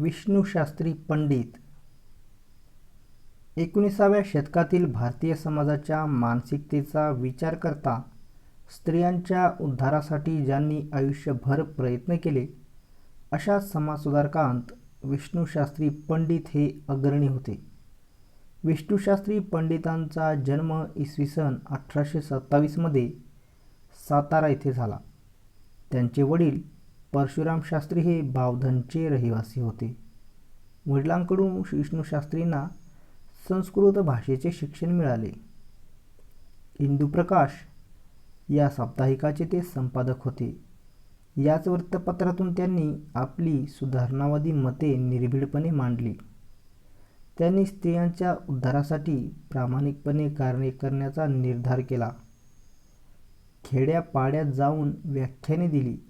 विष्णूशास्त्री पंडित. एकोणीसाव्या शतकातील भारतीय समाजाच्या मानसिकतेचा विचार करता स्त्रियांच्या उद्धारासाठी ज्यांनी आयुष्यभर प्रयत्न केले अशा समाजसुधारकांत विष्णूशास्त्री पंडित हे अग्रणी होते. विष्णूशास्त्री पंडितांचा जन्म इसवी सन अठराशे सत्तावीसमध्ये सातारा येथे झाला. त्यांचे वडील परशुराम शास्त्री हे बावधनचे रहिवासी होते. वडिलांकडून विष्णूशास्त्रींना संस्कृत भाषेचे शिक्षण मिळाले. इंदुप्रकाश या साप्ताहिकाचे ते संपादक होते. याच वृत्तपत्रातून त्यांनी आपली सुधारणावादी मते निर्भीडपणे मांडली. त्यांनी स्त्रियांच्या उद्धारासाठी प्रामाणिकपणे कार्य करण्याचा निर्धार केला. खेड्यापाड्यात जाऊन व्याख्याने दिली.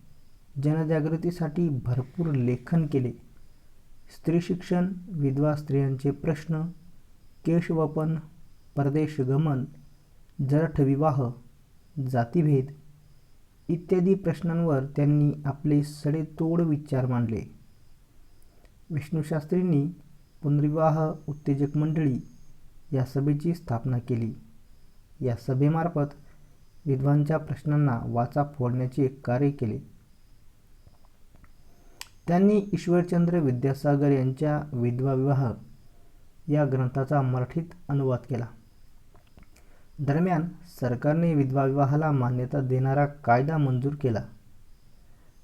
जनजागृतीसाठी भरपूर लेखन केले. स्त्री शिक्षण विधवा स्त्रियांचे प्रश्न केशवपन परदेशगमन जरठविवाह जातीभेद इत्यादी प्रश्नांवर त्यांनी आपले सडेतोड विचार मांडले. विष्णूशास्त्रींनी पुनर्विवाह उत्तेजक मंडळी या सभेची स्थापना केली. या सभेमार्फत विधवांच्या प्रश्नांना वाचा फोडण्याचे कार्य केले. त्यांनी ईश्वरचंद्र विद्यासागर यांच्या विधवा विवाह या ग्रंथाचा मराठीत अनुवाद केला. दरम्यान सरकारने विधवा विवाहाला मान्यता देणारा कायदा मंजूर केला.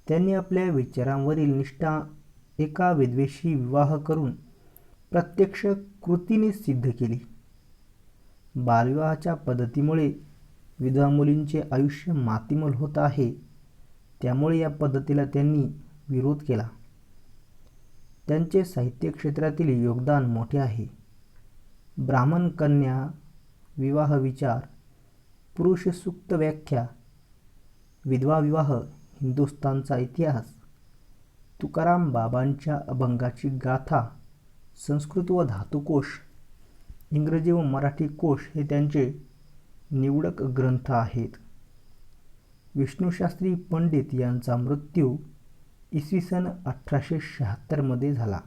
त्यांनी आपल्या विचारांवरील निष्ठा एका विधवेशी विवाह करून प्रत्यक्ष कृतीने सिद्ध केली. बालविवाहाच्या पद्धतीमुळे विधवा मुलींचे आयुष्य मातीमोल होत आहे त्यामुळे या पद्धतीला त्यांनी विरोध केला. त्यांचे साहित्य क्षेत्रातील योगदान मोठे आहे. ब्राह्मण कन्या विवाह विचार पुरुष सुक्त व्याख्या विधवा विवाह हिंदुस्थानचा इतिहास तुकाराम बाबांच्या अभंगाची गाथा संस्कृत व धातुकोश इंग्रजी व मराठी कोश हे त्यांचे निवडक ग्रंथ आहेत. विष्णूशास्त्री पंडित यांचा मृत्यू इसवी सन अठराशे शहात्तरमध्ये झाला.